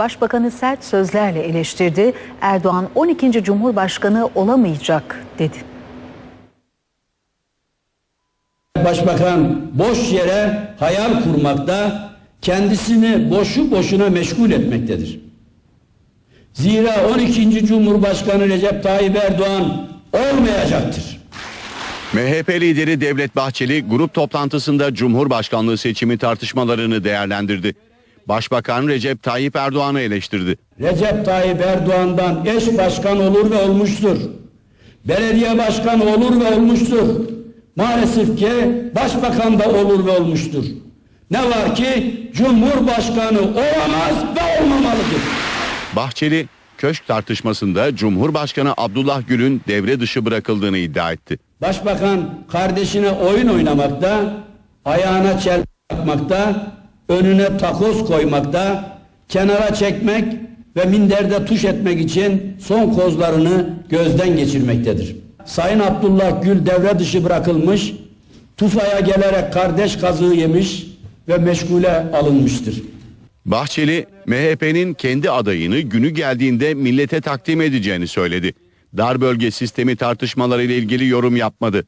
Başbakanı sert sözlerle eleştirdi. Erdoğan 12. Cumhurbaşkanı olamayacak dedi. Başbakan boş yere hayal kurmakta, kendisini boşu boşuna meşgul etmektedir. Zira 12. Cumhurbaşkanı Recep Tayyip Erdoğan olmayacaktır. MHP lideri Devlet Bahçeli grup toplantısında Cumhurbaşkanlığı seçimi tartışmalarını değerlendirdi. Başbakan Recep Tayyip Erdoğan'ı eleştirdi. Recep Tayyip Erdoğan'dan eş başkan olur ve olmuştur. Belediye başkanı olur ve olmuştur. Maalesef ki başbakan da olur ve olmuştur. Ne var ki Cumhurbaşkanı olamaz ve olmamalıdır. Bahçeli, köşk tartışmasında Cumhurbaşkanı Abdullah Gül'ün devre dışı bırakıldığını iddia etti. Başbakan kardeşine oyun oynamakta, ayağına çel takmakta, önüne takoz koymakta, kenara çekmek ve minderde tuş etmek için son kozlarını gözden geçirmektedir. Sayın Abdullah Gül devre dışı bırakılmış, tufaya gelerek kardeş kazığı yemiş ve meşgule alınmıştır. Bahçeli, MHP'nin kendi adayını günü geldiğinde millete takdim edeceğini söyledi. Dar bölge sistemi tartışmaları ile ilgili yorum yapmadı.